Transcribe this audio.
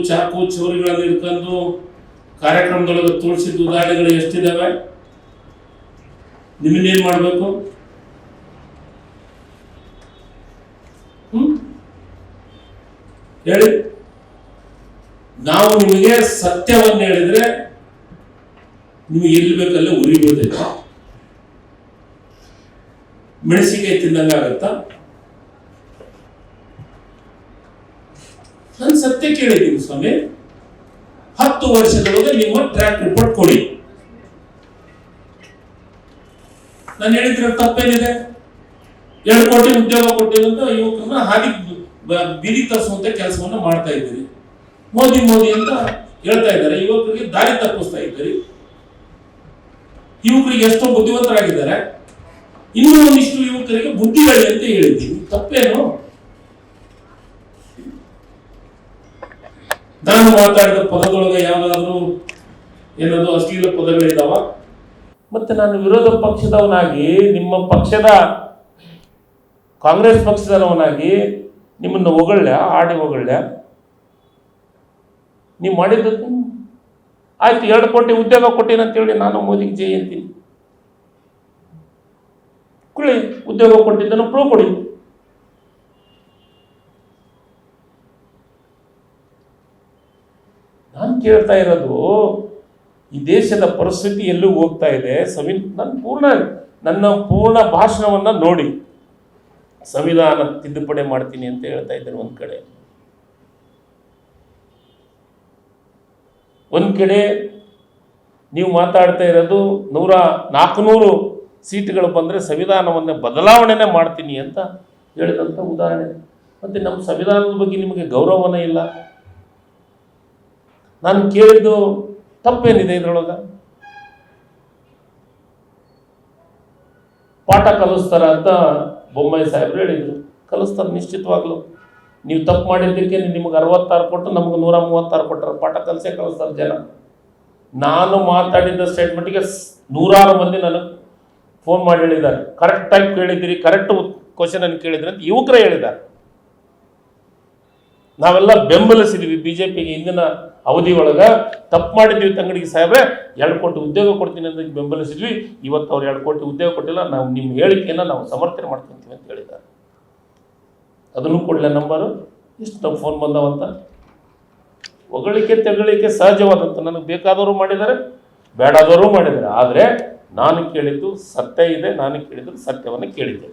ಚಾಕು ಚೋರಿಗಳನ್ನು ಇಟ್ಕೊಂಡು ಕಾರ್ಯಕ್ರಮದೊಳಗೆ ತೋರಿಸಿದ ಉದಾಹರಣೆಗಳು ಎಷ್ಟಿದಾವೆ? ನಿಮ್ಮನ್ನೇನ್ ಮಾಡಬೇಕು? ಹೇಳಿ. ನಾವು ನಿಮಗೆ ಸತ್ಯವನ್ನು ಹೇಳಿದ್ರೆ ನಿಮಗೆ ಎಲ್ಲಿ ಬೇಕಲ್ಲೇ ಉರಿ ಬೀಳ್ತೈತೆ. ಮೆಣಸಿಗೆ ತಿಂದಂಗಾಗತ್ತಾ ನಾನು ಸತ್ಯ ಕೇಳಿದ್ದೀನಿ ಸ್ವಾಮಿ. ಹತ್ತು ವರ್ಷದೊಳಗೆ ನಿಮ್ಮ ಟ್ರ್ಯಾಕ್ ರಿಪೋರ್ಟ್ ಕೊಡಿ. ನಾನು ಹೇಳಿದ್ರೆ ತಪ್ಪೇನಿದೆ? ಎರಡು ಕೋಟಿ ಉದ್ಯೋಗ ಕೊಟ್ಟಿರುವಂತ ಯುವಕರನ್ನ ಹಾದಿ ಬೀದಿ ತರಿಸುವಂತ ಕೆಲಸವನ್ನ ಮಾಡ್ತಾ ಇದ್ದೀರಿ. ಮೋದಿ ಮೋದಿ ಅಂತ ಹೇಳ್ತಾ ಇದ್ದಾರೆ. ಯುವಕರಿಗೆ ದಾರಿ ತಪ್ಪಿಸ್ತಾ ಇದ್ದೀರಿ. ಯುವಕರಿಗೆ ಎಷ್ಟೋ ಬುದ್ಧಿವಂತರಾಗಿದ್ದಾರೆ. ಇನ್ನೂ ಒಂದಿಷ್ಟು ಯುವಕರಿಗೆ ಬುದ್ಧಿgali ಅಂತ ಹೇಳಿದ್ದೀನಿ. ತಪ್ಪೇನು? ನಾನು ಮಾತಾಡಿದ ಪದದೊಳಗೆ ಯಾವ್ದಾದ್ರು ಏನದು ಅಶ್ಲೀಲ ಪದಗಳಿದ್ದಾವ ಮತ್ತೆ ನಾನು ವಿರೋಧ ಪಕ್ಷದವನಾಗಿ, ನಿಮ್ಮ ಪಕ್ಷದ ಕಾಂಗ್ರೆಸ್ ಪಕ್ಷದವನಾಗಿ ನಿಮ್ಮನ್ನು ಹೊಗಳ್ಯ ಆಡಿ ಹೊಗಳ್ಯ ನೀವು ಮಾಡಿದ್ದು ಆಯ್ತು, ಎರಡು ಕೋಟಿ ಉದ್ಯೋಗ ಕೊಟ್ಟಿನ ಅಂತೇಳಿ ನಾನು ಮೋದಿಗೆ ಜೈ ಅಂತೀನಿ. ಕುಳಿ ಉದ್ಯೋಗ ಕೊಟ್ಟಿದ್ದನ್ನು ಪ್ರೂವ್ ಕೊಡಿ ನಾನು ಕೇಳ್ತಾ ಇರೋದು, ಈ ದೇಶದ ಪರಿಸ್ಥಿತಿ ಎಲ್ಲೂ ಹೋಗ್ತಾ ಇದೆ. ಸಂವಿ ನನ್ನ ಪೂರ್ಣ ನನ್ನ ಪೂರ್ಣ ಭಾಷಣವನ್ನ ನೋಡಿ. ಸಂವಿಧಾನ ತಿದ್ದುಪಡಿ ಮಾಡ್ತೀನಿ ಅಂತ ಹೇಳ್ತಾ ಇದ್ದಾರೆ ಒಂದ್ ಕಡೆ. ಒಂದ್ ಕಡೆ ನೀವು ಮಾತಾಡ್ತಾ ಇರೋದು ನೂರ ನಾಲ್ಕುನೂರು ಸೀಟ್ಗಳು ಬಂದರೆ ಸಂವಿಧಾನವನ್ನೇ ಬದಲಾವಣೆನೇ ಮಾಡ್ತೀನಿ ಅಂತ ಹೇಳಿದಂಥ ಉದಾಹರಣೆ. ಮತ್ತೆ ನಮ್ಮ ಸಂವಿಧಾನದ ಬಗ್ಗೆ ನಿಮಗೆ ಗೌರವನೇ ಇಲ್ಲ. ನಾನು ಕೇಳಿದ್ದು ತಪ್ಪೇನಿದೆ ಇದ್ರೊಳಗ? ಪಾಠ ಕಲಿಸ್ತಾರ ಅಂತ ಬೊಮ್ಮಾಯಿ ಸಾಹೇಬ್ರು ಹೇಳಿದ್ರು. ಕಲಿಸ್ತಾರೆ, ನಿಶ್ಚಿತವಾಗ್ಲು. ನೀವು ತಪ್ಪು ಮಾಡಿದ್ದಕ್ಕೆ ನಿಮಗೆ ಅರವತ್ತಾರು ಕೊಟ್ಟು ನಮ್ಗೆ ನೂರ ಮೂವತ್ತಾರು ಕೊಟ್ಟರು. ಪಾಠ ಕಲಿಸೇ ಕಲಿಸ್ತಾರೆ ಜನ. ನಾನು ಮಾತಾಡಿದ ಸ್ಟೇಟ್ಮೆಂಟ್ಗೆ ನೂರಾರು ಮಂದಿ ನನಗೆ ಫೋನ್ ಮಾಡಿ ಹೇಳಿದ್ದಾರೆ. ಕರೆಕ್ಟಾಗಿ ಕೇಳಿದ್ದೀರಿ ಕರೆಕ್ಟ್ ಕ್ವಶನ್ ಅನ್ನು ಕೇಳಿದ್ರಿ ಅಂತ ಯುವಕರೇ ಹೇಳಿದ್ದಾರೆ. ನಾವೆಲ್ಲ ಬೆಂಬಲಿಸಿದ್ವಿ ಬಿಜೆಪಿಗೆ ಇಂದಿನ ಅವಧಿ ಒಳಗ ತಪ್ಪು ಮಾಡಿದ್ವಿ ತಂಗಡಿಗೆ ಸಾಹೇಬ್ರೆ, ಎರಡು ಕೋಟಿ ಉದ್ಯೋಗ ಕೊಡ್ತೀನಿ ಅಂತ ಬೆಂಬಲಿಸಿದ್ವಿ. ಇವತ್ತು ಅವ್ರು ಎರಡು ಕೋಟಿ ಉದ್ಯೋಗ ಕೊಟ್ಟಿಲ್ಲ. ನಾವು ನಿಮ್ಮ ಹೇಳಿಕೆಯನ್ನು ನಾವು ಸಮರ್ಥನೆ ಮಾಡ್ಕೊಂತೀವಿ ಅಂತ ಹೇಳಿದ್ದಾರೆ. ಅದನ್ನು ಕೊಡಲೆ ನಂಬರು. ಇಷ್ಟು ನಮ್ಮ ಫೋನ್ ಬಂದವಂತ? ಹೊಗಳಿಕೆ ತೆಗಳಿಕೆ ಸಹಜವಾದಂತ ನನಗೆ ಬೇಕಾದವರು ಮಾಡಿದ್ದಾರೆ, ಬೇಡಾದವರು ಮಾಡಿದ್ದಾರೆ. ಆದರೆ ನಾನು ಕೇಳಿದ್ದು ಸತ್ಯ ಇದೆ, ನಾನು ಕೇಳಿದ್ದು ಸತ್ಯವನ್ನು ಕೇಳಿದ್ದೆ